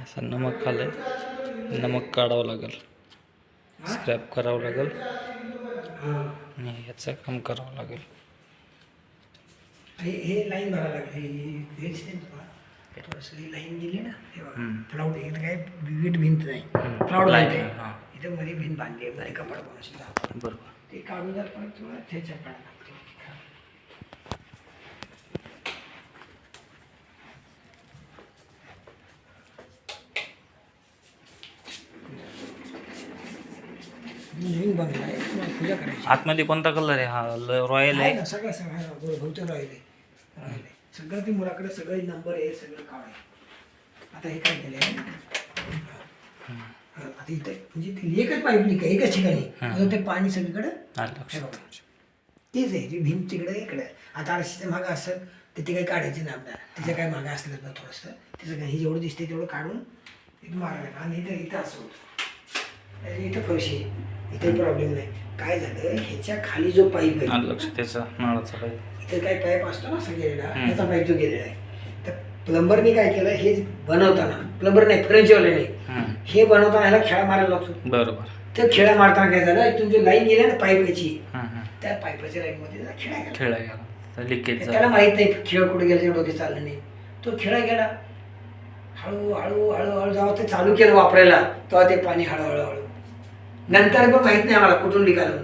असं नमक आलंय. नमक काढावं लागेल. स्क्रॅप करावं लागेल. आणि ह्याचं काम करावं लागेल. हे हे लाईन भरायला लागेल. हे थोडंसं लाईन गेली ना हे बघा. फ्लाउट इथं काय विविध भिंत नाही. हम्म. फ्लाउट Line, बांधते हां. इथं मध्ये भिंत बांधली आहे. मध्ये कपडा बरोबर. ते काढून जर परत तुम्हाला त्याच्या काढा लागते नवीन बंगला आहे तुम्हाला पूजा करायची. आतमध्ये कोणता कलर आहे? हा रॉयल आहे आहे. ना सगळं सगळं आहे ना बहुतेक राहिले राहिले. सगळं ते मुलाकडे सगळे नंबर आहे सगळं काम आहे. आता हे काय केलं आहे आता इथं म्हणजे ते एकच पाईप लिक आहे एकच ठिकाणी. आता ते पाणी सगळीकडे लक्षात तेच आहे ती भिंत तिकडे इकडे. आता आरशीच्या मागं असं तर ते काही काढायचे नाही आपल्याला. त्याच्या काही मागं असलं ना थोडंसं. त्याचं काही जेवढं दिसते तेवढं काढून इथं मारायला आणि इथं इथं असं होतं. इथं फरशी आहे इथे प्रॉब्लेम नाही. काय झालं? ह्याच्या खाली जो पाईप आहे लक्षात त्याचा नळाचा पाईप इथे काही पाईप असतो ना असा गेलेला हम्म. त्याचा पाईप जो गेलेला आहे. तर प्लंबरने काय केलं? हे बनवताना प्लंबर नाही फ्रेंचवाल्याने हम्म. हे बनवताना ह्याला खेळा मारायला लागतो. बरोबर. तर खेळा मारताना काय झालं? जो लाईन गेला ना पाईपाची. त्या पाईपाच्या लाईनमध्ये त्याचा खेळा गेला. खेळा गेला. तर लिकेज त्याला माहीत नाही खेळ कुठे गेला ते चाललं नाही. तो खेळा गेला. हळू हळू हळू हळू जेव्हा ते चालू केलं वापरायला तेव्हा ते पाणी हळूहळू हळू नंतर पण माहीत नाही आम्हाला कुठून निघालं.